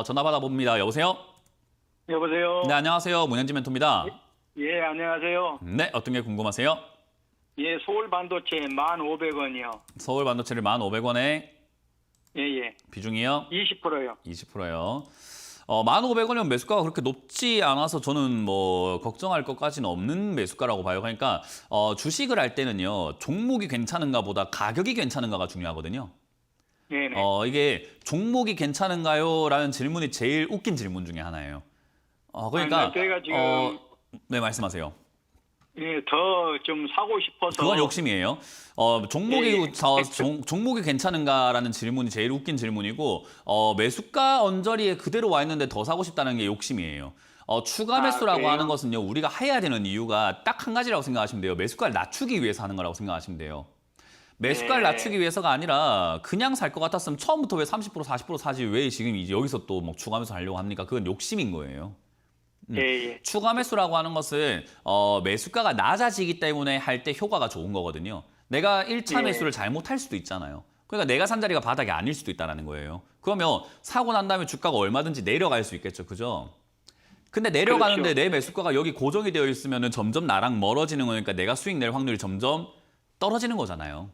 어, 전화 받아봅니다. 여보세요? 여보세요. 네, 안녕하세요. 문현지 멘토입니다. 예, 안녕하세요. 네, 어떤 게 궁금하세요? 예, 서울 반도체 1,500원이요. 서울 반도체를 1,500원에 예, 예. 비중이요? 20%요. 20%요. 어, 1,500원이면 매수가가 그렇게 높지 않아서 저는 뭐 걱정할 것까지는 없는 매수가라고 봐요. 그러니까 어, 주식을 할 때는요. 종목이 괜찮은가 보다 가격이 괜찮은가가 중요하거든요. 네, 네. 어, 이게 종목이 괜찮은가요? 라는 질문이 제일 웃긴 질문 중에 하나예요. 어, 그러니까 아니, 제가 지금- 어, 네, 말씀하세요. 예, 더 좀 사고 싶어서 그건 욕심이에요. 어, 종목이 예, 예. 저, 종, 종목이 괜찮은가라는 질문이 제일 웃긴 질문이고 어, 매수가 언저리에 그대로 와 있는데 더 사고 싶다는 게 욕심이에요. 어, 추가 아, 매수라고 그래요? 하는 것은요. 우리가 해야 되는 이유가 딱 한 가지라고 생각하시면 돼요. 매수가를 낮추기 위해서 하는 거라고 생각하시면 돼요. 매수가를 네. 낮추기 위해서가 아니라 그냥 살 것 같았으면 처음부터 왜 30% 40% 사지 왜 지금 이제 여기서 또 뭐 추가 매수 하려고 합니까? 그건 욕심인 거예요. 예, 예. 추가 매수라고 하는 것은 어, 매수가가 낮아지기 때문에 할 때 효과가 좋은 거거든요. 내가 1차 예. 매수를 잘못할 수도 있잖아요. 그러니까 내가 산 자리가 바닥이 아닐 수도 있다는 거예요. 그러면 사고 난 다음에 주가가 얼마든지 내려갈 수 있겠죠. 그죠? 근데 내려가는데 그렇죠. 내 매수가가 여기 고정이 되어 있으면 점점 나랑 멀어지는 거니까 내가 수익 낼 확률이 점점 떨어지는 거잖아요.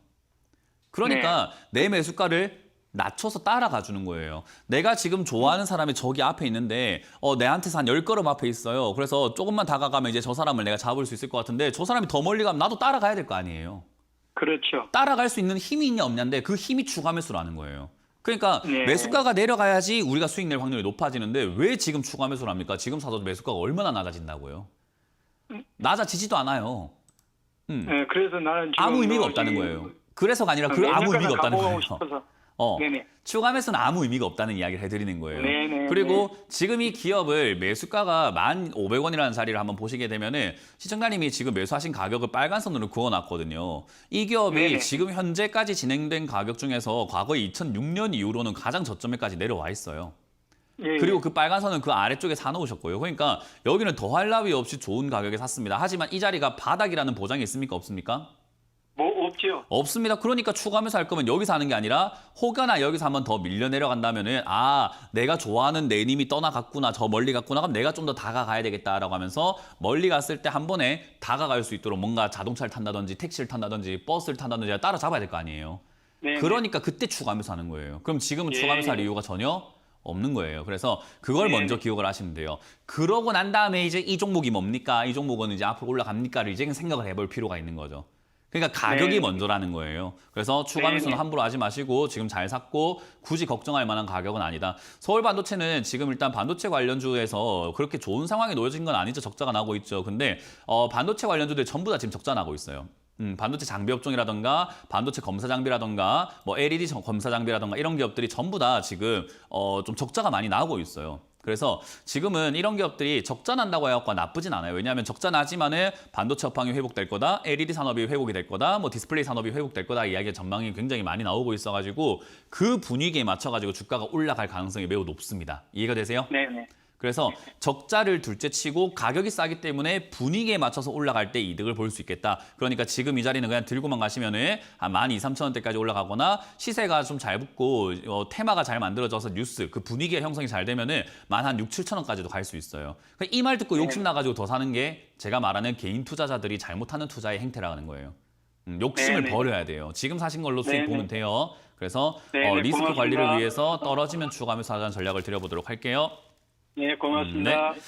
그러니까 네. 내 매수가를 낮춰서 따라가 주는 거예요. 내가 지금 좋아하는 사람이 저기 앞에 있는데 어 내한테서 한 10걸음 앞에 있어요. 그래서 조금만 다가가면 이제 저 사람을 내가 잡을 수 있을 것 같은데 저 사람이 더 멀리 가면 나도 따라가야 될 거 아니에요. 그렇죠. 따라갈 수 있는 힘이 있냐 없냐인데 그 힘이 추가 매수라는 거예요. 그러니까 네. 매수가가 내려가야지 우리가 수익 낼 확률이 높아지는데 왜 지금 추가 매수를 합니까? 지금 사도 매수가가 얼마나 낮아진다고요? 낮아지지도 않아요. 음. 예, 그래서 나는 지금 아무 의미가 뭐 없다는 이- 거예요. 그래서가 아니라 그 아무 의미가 없다는 거예요. 싶어서. 어, 네네. 추가 매수는 아무 의미가 없다는 이야기를 해드리는 거예요. 네네, 그리고 지금 이 기업을 매수가가 1,500원이라는 자리를 한번 보시게 되면은 시청자님이 지금 매수하신 가격을 빨간 선으로 그어놨거든요. 이 기업이 네네. 지금 현재까지 진행된 가격 중에서 과거 2006년 이후로는 가장 저점에까지 내려와 있어요. 예, 그리고 그 빨간 선은 그 아래쪽에 사놓으셨고요. 그러니까 여기는 더할 나위 없이 좋은 가격에 샀습니다. 하지만 이 자리가 바닥이라는 보장이 있습니까? 없습니까? 뭐 없죠. 없습니다. 그러니까 추가하면서 할 거면 여기서 하는 게 아니라 혹여나 여기서 한번 더 밀려 내려간다면은 아 내가 좋아하는 내 님이 떠나갔구나 저 멀리 갔구나 그럼 내가 좀 더 다가가야 되겠다라고 하면서 멀리 갔을 때 한 번에 다가갈 수 있도록 뭔가 자동차를 탄다든지 택시를 탄다든지 버스를 탄다든지 따라잡아야 될 거 아니에요. 네. 그러니까 그때 추가하면서 하는 거예요. 그럼 지금은 예. 추가하면서 할 이유가 전혀 없는 거예요. 그래서 그걸 예. 먼저 기억을 하시면 돼요. 그러고 난 다음에 이제 이 종목이 뭡니까? 이 종목은 이제 앞으로 올라갑니까를 이제 생각을 해볼 필요가 있는 거죠. 그러니까 가격이 네. 먼저라는 거예요. 그래서 추가 네, 매수는 네. 함부로 하지 마시고 지금 잘 샀고 굳이 걱정할 만한 가격은 아니다. 서울 반도체는 지금 일단 반도체 관련주에서 그렇게 좋은 상황에 놓여진 건 아니죠. 적자가 나고 있죠. 근데 어, 반도체 관련주들 전부 다 지금 적자 나고 있어요. 음, 반도체 장비 업종이라던가 반도체 검사 장비라던가 뭐 LED 정- 검사 장비라던가 이런 기업들이 전부 다 지금 어, 좀 적자가 많이 나오고 있어요. 그래서 지금은 이런 기업들이 적자 난다고 해갖고 나쁘진 않아요. 왜냐하면 적자 나지만은 반도체 업황이 회복될 거다, LED 산업이 회복이 될 거다, 뭐 디스플레이 산업이 회복될 거다 이야기 전망이 굉장히 많이 나오고 있어가지고 그 분위기에 맞춰가지고 주가가 올라갈 가능성이 매우 높습니다. 이해가 되세요? 네, 네. 그래서 적자를 둘째 치고 가격이 싸기 때문에 분위기에 맞춰서 올라갈 때 이득을 볼 수 있겠다. 그러니까 지금 이 자리는 그냥 들고만 가시면은 한 12,3천원대까지 올라가거나 시세가 좀 잘 붙고 어, 테마가 잘 만들어져서 뉴스 그 분위기가 형성이 잘 되면은 만한 6, 7천원까지도 갈 수 있어요. 이말 듣고 욕심 나 가지고 더 사는 게 제가 말하는 개인 투자자들이 잘못하는 투자의 행태라는 거예요. 음, 욕심을 네네. 버려야 돼요. 지금 사신 걸로 수익 네네. 보면 돼요. 그래서 네네, 어, 리스크 고맙습니다. 관리를 위해서 떨어지면 추가하면서 하자는 전략을 드려보도록 할게요. 네, 고맙습니다. 네.